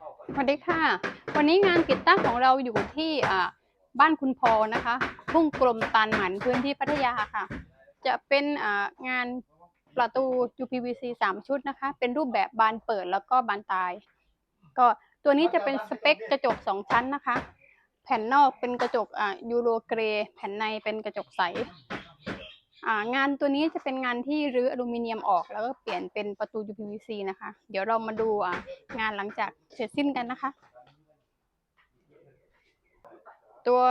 สวัสดีค่ะ วันนี้งานติดตั้งของเราอยู่ที่บ้านคุณพอนะคะทุ่งกลมตาลหมันพื้นที่พัทยาค่ะ จะเป็นงานประตู UPVC 3 ชุดนะคะ เป็นรูปแบบบานเปิดแล้วก็บานตาย ก็ตัวนี้จะเป็นสเปคกระจก 2 ชั้นนะคะ แผ่นนอกเป็นกระจกอ่ายูโรเกรแผ่นในเป็นกระจกใส งานตัวนี้จะเป็นงานที่รื้ออลูมิเนียมออกแล้วก็เปลี่ยนเป็นประตู UPVC นะคะ เดี๋ยวเรามาดูงานหลังจากเสร็จสิ้นกันนะคะ ตัว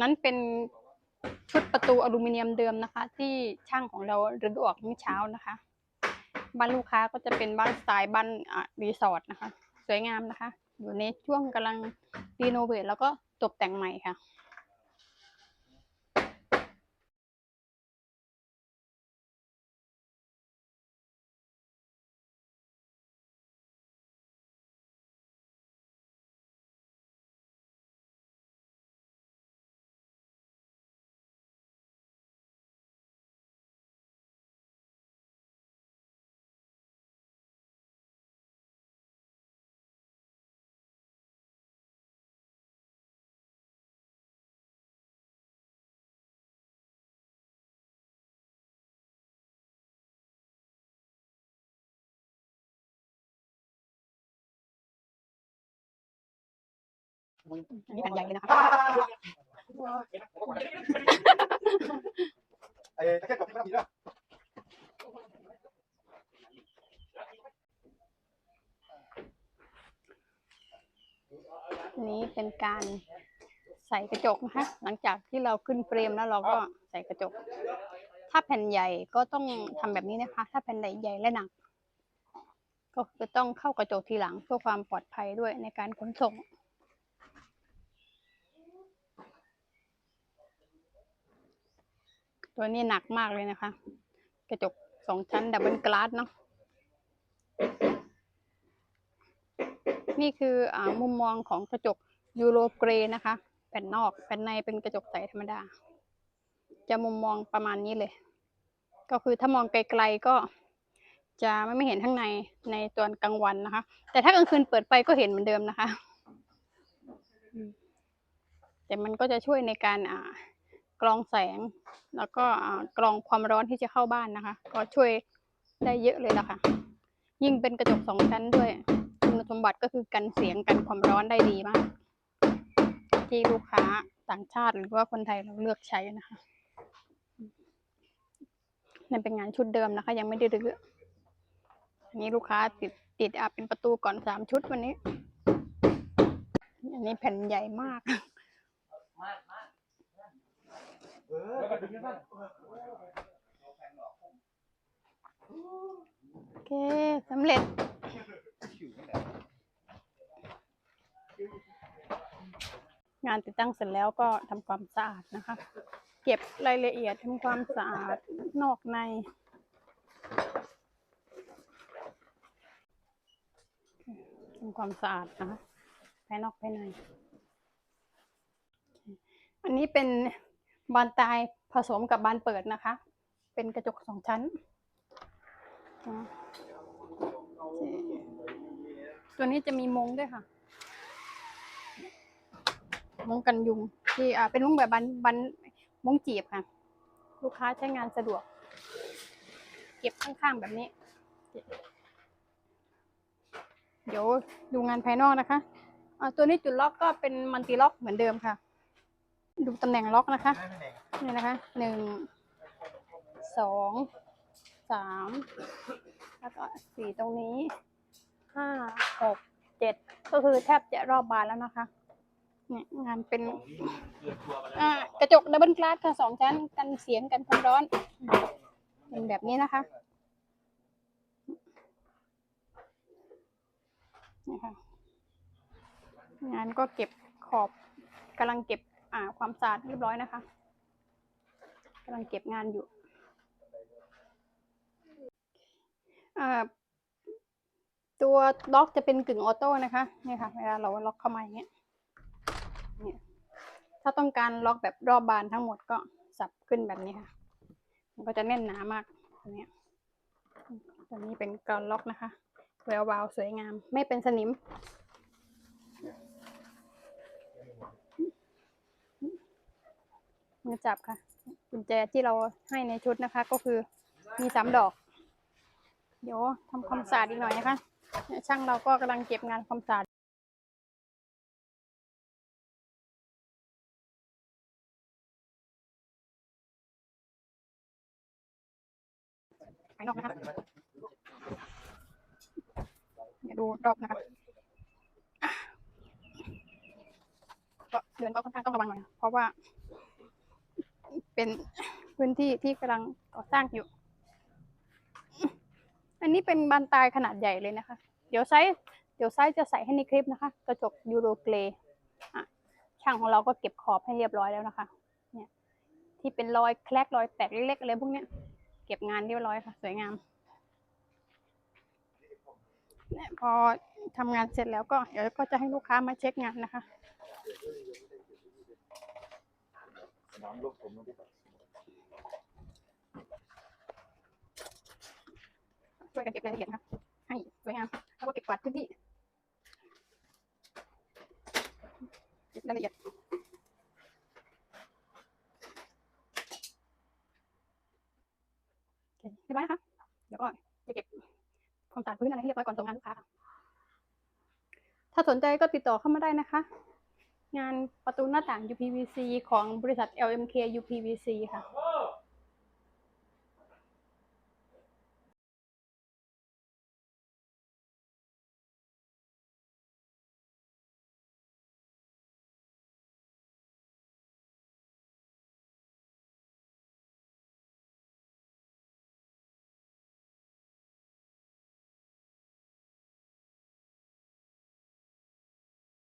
นั้นเป็นชุดประตูอลูมิเนียมเดิมนะคะ ที่ช่างของเรารื้อออกเมื่อเช้านะคะบ้านลูกค้าก็จะเป็นบ้านสไตล์บ้านรีสอร์ทนะคะ สวยงามนะคะ อยู่ในช่วงกำลังรีโนเวทแล้วก็ตกแต่งใหม่ค่ะ อันนี้แผ่นใหญ่เลยนะคะไอ้ตะเกียบที่มันดีด้วยนี้เป็นการใส่กระจกนะคะหลังจากที่เราขึ้นเฟรมแล้วเราก็ใส่กระจก ถ้าแผ่นใหญ่ก็ต้องทำแบบนี้นะคะ ถ้าแผ่นใหญ่ใหญ่และหนัก ก็คือต้องเข้ากระจกทีหลังเพื่อความปลอดภัยด้วยในการขนส่ง ตัวนี้หนักมากเลยนะคะ กระจกสองชั้นดับเบิลกลาสเนาะนี่คืออมุมมองของกระจกยูโรเกรนะคะ แผ่นนอกแผ่นในเป็นกระจกใสธรรมดา จะมุมมองประมาณนี้เลย ก็คือถ้ามองไกลๆก็จะไม่เห็นข้างในในตอนกลางวันนะคะ แต่ถ้ากลางคืนเปิดไฟก็เห็นเหมือนเดิมนะคะ แต่มันก็จะช่วยในการอ่า กรองแสง แล้วก็กรองความร้อนที่จะเข้าบ้านนะคะ ก็ช่วยได้เยอะเลยละค่ะ ยิ่งเป็นกระจกสองชั้นด้วย คุณสมบัติก็คือกันเสียงกันความร้อนได้ดีมาก ที่ลูกค้าต่างชาติหรือว่าคนไทยเราเลือกใช้นะคะนั่นเป็นงานชุดเดิมนะคะ ยังไม่ได้รื้ออันนี้ลูกค้าติดติดอะเป็นประตูก่อนสามชุดวันนี้ อันนี้แผ่นใหญ่มาก เออแล้วก็ดึงกันบ้าง โอเคสำเร็จ งานติดตั้งเสร็จแล้วก็ทำความสะอาดนะคะ เก็บรายละเอียดทำความสะอาดนอกในทำความสะอาดนะคะภายนอกภายใน อันนี้เป็นบานตาย ผสมกับบานเปิดนะคะ เป็นกระจกสองชั้น ตัวนี้จะมีมงด้วยค่ะ มงกันยุงที่อ่าเป็นมงแบบบันบันมงจีบค่ะ ลูกค้าใช้งานสะดวก เก็บข้างๆแบบนี้ เดี๋ยวดูงานภายนอกนะคะอ่าตัวนี้จุดล็อกก็เป็นมันติล็อกเหมือนเดิมค่ะ ดูตำแหน่งล็อกนะคะ นี่นะคะหนึ่งสองสามแล้วก็สี่ตรงนี้ห้าหกเจ็ดก็คือแทบจะรอบบานแล้วนะคะเนี่ยงานเป็นอ่ากระจกดับเบิลกลาสค่ะสองชั้นกันเสียงกันความร้อน เป็นแบบนี้นะคะนี่ค่ะงานก็เก็บขอบกำลังเก็บอ่าความสะอาดเรียบร้อยนะคะำลังเก็บงานอยู่ตัวล็อกจะเป็นกึ่งออโต้นะคะนี่ค่ะเวลาเราล็อกเข้ามาอย่างเงี้ยเนี่ยถ้าต้องการล็อกแบบรอบบานทั้งหมดก็สับขึ้นแบบนี้ค่ะ มันก็จะแน่นหนามากตัวนี้ตัวนี้เป็นการล็อกนะคะแวววาวสวยงาม ไม่เป็นสนิม มือจับค่ะ กุญแจที่เราให้ในชุดนะคะ ก็คือมีสามดอก เดี๋ยวทำความสะอาดอีกหน่อยนะคะ ช่างเราก็กำลังเก็บงานความสะอาดภายนอกนะคะเดี๋ยวดูรอบนะคะก็เดินก็ค่อนข้างต้องระวังหน่อยเพราะว่า เป็นพื้นที่ที่กำลังก่อสร้างอยู่ อันนี้เป็นบานตายขนาดใหญ่เลยนะคะ เดี๋ยวไซส์เดี๋ยวไซส์จะใส่ให้ในคลิปนะคะ กระจกยูโรเกรอะช่างของเราก็เก็บขอบให้เรียบร้อยแล้วนะคะ เนี่ย ที่เป็นรอยแคลกรอยแตกเล็กๆอะไรพวกเนี้ย เก็บงานเรียบร้อยค่ะ สวยงามเนี่ยพอทำงานเสร็จแล้วก็เดี๋ยวก็จะให้ลูกค้ามาเช็คงานนะคะ นามลูกผมนะพี่ครับช่วยกันเก็บรายละเอียดครับ ให้สวยงามแล้วก็เก็บกวาดพื้นที่เก็บรายละเอียดโอเคเรียบร้อยนะคะเดี๋ยวก็จะเก็บความสะอาดพื้นอะไรให้เรียบร้อยก่อนส่งงานลูกค้าถ้าสนใจก็ติดต่อเข้ามาได้นะคะ งานประตูหน้าต่าง UPVC ของบริษัท LMK UPVC ค่ะ